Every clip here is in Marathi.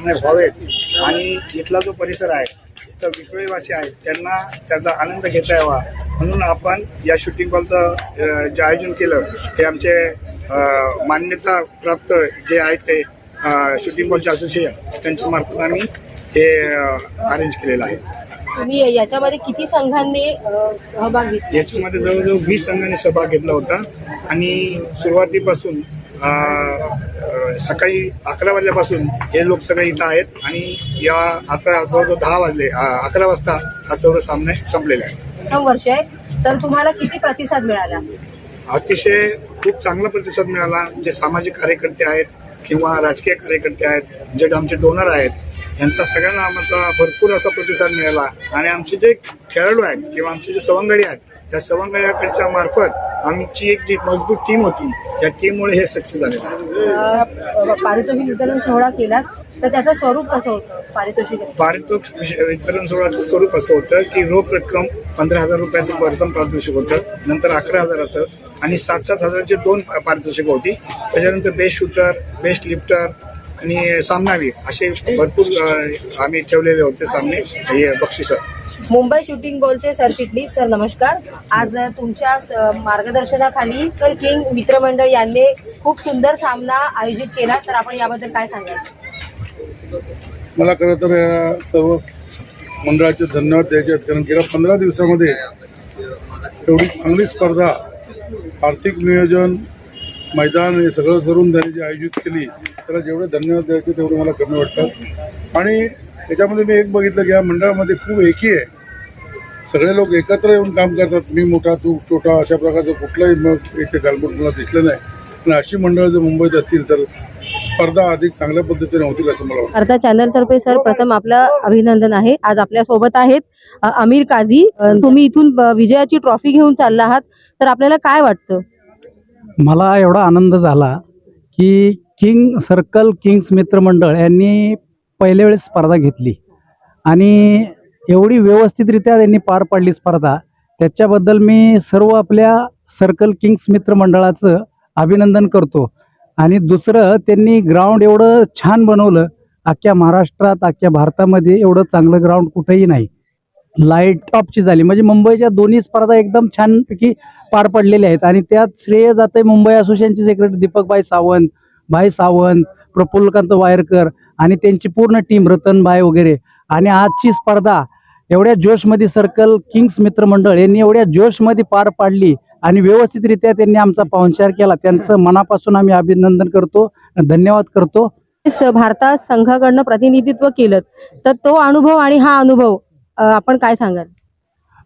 व्हावेत. आणि इथला जो परिसर आहे इथं विक्रोळीवासी आहेत त्यांना त्याचा आनंद घेता यावा. म्हणून आपण या शूटिंग बॉलचं जे आयोजन केलं ते आमचे मान्यता प्राप्त जे आहेत ते शूटिंग बॉलचे असोसिएशन त्यांच्या मार्फत आम्ही हे अरेंज केलेलं आहे. तुम्ही याच्यामध्ये किती संघांनी सहभाग घेतला? याच्यामध्ये जवळजवळ वीस संघांनी सहभाग घेतला होता. आणि सुरुवातीपासून सकाळी अकरा वाजल्यापासून हे लोक सगळे इथं आहेत आणि या आता जवळजवळ दहा वाजले अकरा वाजता हा सर्व सामने संपलेले आहे वर्ष आहे तर तुम्हाला किती प्रतिसाद मिळाला? अतिशय खूप चांगला प्रतिसाद मिळाला. जे सामाजिक कार्यकर्ते आहेत किंवा राजकीय कार्यकर्ते आहेत जे आमचे डोनर आहेत यांचा सगळ्यांना आम्हाला भरपूर असा प्रतिसाद मिळाला. आणि आमचे जे खेळाडू आहेत किंवा आमचे जे सवंगडी आहेत त्या सवंगड्याकडच्या मार्फत आमची एक जी मजबूत टीम होती. त्या टीममुळे हे सक्सेस झालेलं आहे अ, पारितोषिक वितरण सोहळा केला. तर त्याचं स्वरूप कसं होतं? पारितोषिक पारितोषिक वितरण सोहळ्याचं स्वरूप असं होतं की रोख रक्कम पंधरा हजार रुपयाचं प्रथम पारितोषिक होतं नंतर अकरा हजाराचं आणि सात सात हजाराचे दोन पारितोषिक होती. त्याच्यानंतर बेस्ट शूटर बेस्ट लिफ्टर आणि सामनावीर असे भरपूर आम्ही ठेवलेले होते सामने हे बक्षिसं. मुंबई शूटिंग बॉलचे सरचिटणीस सर नमस्कार. आज तुमच्या मार्गदर्शनाखाली तर किंग मित्रमंडळ यांनी खूप सुंदर सामना आयोजित केला. तर आपण याबद्दल काय सांगाल? मला खरं तर या सर्व मंडळाचे धन्यवाद द्यायचे आहेत. कारण गेल्या पंधरा दिवसामध्ये एवढी चांगली स्पर्धा आर्थिक नियोजन मैदान हे सगळं करून त्यांनी जी आयोजित केली त्याला जेवढे धन्यवाद द्यायचे तेवढे मला कमी वाटतात. आणि याच्यामध्ये मी एक बघितलं की या मंडळामध्ये खूप एकी आहे. सगळे लोक एकत्र येऊन काम करतात. मी मोठा तू छोटा अशा प्रकारचं कुठलंही मग इथे गालबोट मला दिसलं नाही. पण अशी मंडळं जर मुंबईत असतील तर स्पर्धा अधिक चांगल्या पद्धतीने होतील असं मला वाटतं. अर्धा चॅनल तर्फे सर प्रथम आपलं अभिनंदन आहे. आज आपल्यासोबत आहेत अ, आमिर काझी. अ, तुम्ही इथून विजयाची ट्रॉफी घेऊन चालला आहात. तर आपल्याला काय वाटतं? मला एवढा आनंद झाला की किंग सर्कल किंग्स मित्रमंडळ यांनी पहिल्या वेळेस स्पर्धा घेतली. आणि एवढी व्यवस्थितरित्या त्यांनी पार पाडली स्पर्धा. त्याच्याबद्दल मी सर्व आपल्या सर्कल किंग्स मित्रमंडळाचं अभिनंदन करतो. आणि दुसरं त्यांनी ग्राउंड एवढं छान बनवलं. अख्ख्या महाराष्ट्रात अख्ख्या भारतामध्ये एवढं चांगलं ग्राउंड कुठेही नाही. लाइट टॉपची झाली. म्हणजे मुंबईच्या दोन्ही स्पर्धा एकदम छानपैकी पार पडलेल्या आहेत. आणि त्यात श्रेय जाते मुंबई असोसिएशनचे सेक्रेटरी दीपकबाई सावंत भाई सावंत प्रफुल्लकांत वायरकर आणि त्यांची पूर्ण टीम रतनभाई वगैरे. आणि आजची स्पर्धा एवढ्या जोशमध्ये सर्कल किंग्स मित्रमंडळ यांनी एवढ्या जोशमध्ये पार पाडली आणि व्यवस्थितरित्या त्यांनी आमचा पाहुणचार केला. त्यांचं मनापासून आम्ही अभिनंदन करतो धन्यवाद करतो. भारतात संघाकडनं प्रतिनिधित्व केलं. तर तो अनुभव आणि हा अनुभव आपण काय सांगाल?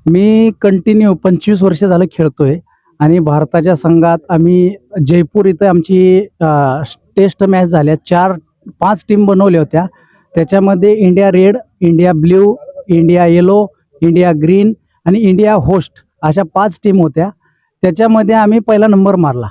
मी कंटिन्यू पंचवीस वर्ष झालं खेळतोय. आणि भारताच्या संघात आम्ही जयपूर इथं आमची टेस्ट मॅच झाल्या. चार पाच टीम बनवल्या होत्या. त्याच्यामध्ये India red India blue India yellow India green आणि इंडिया होस्ट अशा पाच टीम होत्या. त्याच्यामध्ये आम्ही पहिला नंबर मारला.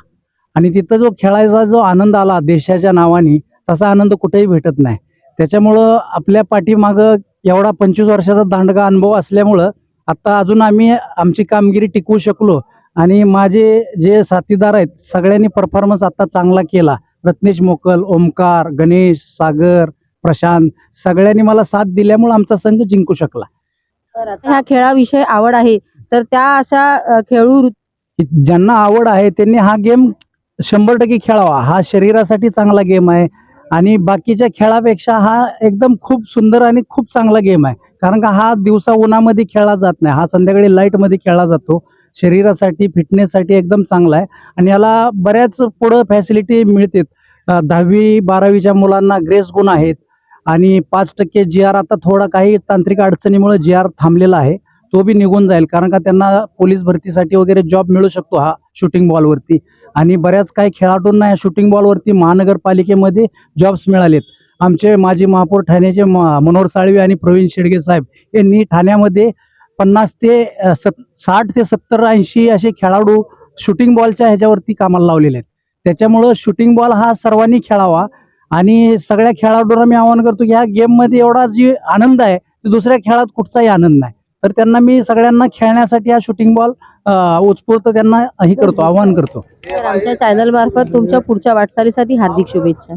आणि तिथं जो खेळायचा जो आनंद आला देशाच्या नावाने तसा आनंद कुठेही भेटत नाही. त्याच्यामुळं आपल्या पाठीमागं एवढा पंचवीस वर्षाचा दांडगा अनुभव असल्यामुळं आता अजून आम्ही आमची कामगिरी टिकवू शकलो. आणि माझे जे साथीदार आहेत सगळ्यांनी परफॉर्मन्स आता चांगला केला. रत्नेश मोकल ओमकार गणेश सागर प्रशांत सगळ्यांनी मला साथ दिल्यामुळे आमचा संघ जिंकू शकला. ह्या खेळाविषयी आवड आहे. तर त्या अशा खेळू ज्यांना आवड आहे त्यांनी हा गेम शंभर टक्के खेळावा. हा शरीरासाठी चांगला गेम आहे. आणि बाकीच्या खेळापेक्षा हा एकदम खूप सुंदर आणि खूप चांगला गेम आहे. कारण का हा दिवसा उन्हामध्ये खेळला जात नाही. हा संध्याकाळी लाईटमध्ये खेळला जातो. शरीरासाठी फिटनेससाठी एकदम चांगला आहे. आणि याला बऱ्याच पुढं फॅसिलिटी मिळतात. दहावी बारावीच्या मुलांना ग्रेस गुण आहेत. आणि पाच टक्के जी आर आता थोडा काही तांत्रिक अडचणीमुळे जी आर थांबलेला आहे. तो बी निघून जाईल कारण का त्यांना पोलीस भरतीसाठी वगैरे जॉब मिळू शकतो हा शूटिंग बॉलवरती आणि बऱ्याच काही खेळाडूंना या शूटिंग बॉलवरती महानगरपालिकेमध्ये जॉब्स मिळालेत. आमचे माजी महापौर ठाण्याचे म- मनोहर साळवे आणि प्रवीण शेडगे साहेब यांनी ठाण्यामध्ये पन्नास ते सत साठ ते सत्तर ऐंशी असे खेळाडू शूटिंग बॉलच्या ह्याच्यावरती कामाला लावलेले आहेत. त्याच्यामुळं शूटिंग बॉल हा सर्वांनी खेळावा आणि सगळ्या खेळाडूंना मी आवाहन करतो की ह्या गेममध्ये एवढा जी आनंद आहे तो दुसऱ्या खेळात कुठचाही आनंद नाही. तर त्यांना मी सगळ्यांना खेळण्यासाठी हा शूटिंग बॉल उत्स्फूर्त त्यांना हे करतो आवाहन करतो. आमच्या चॅनल मार्फत तुमच्या पुढच्या वाटचालीसाठी हार्दिक शुभेच्छा.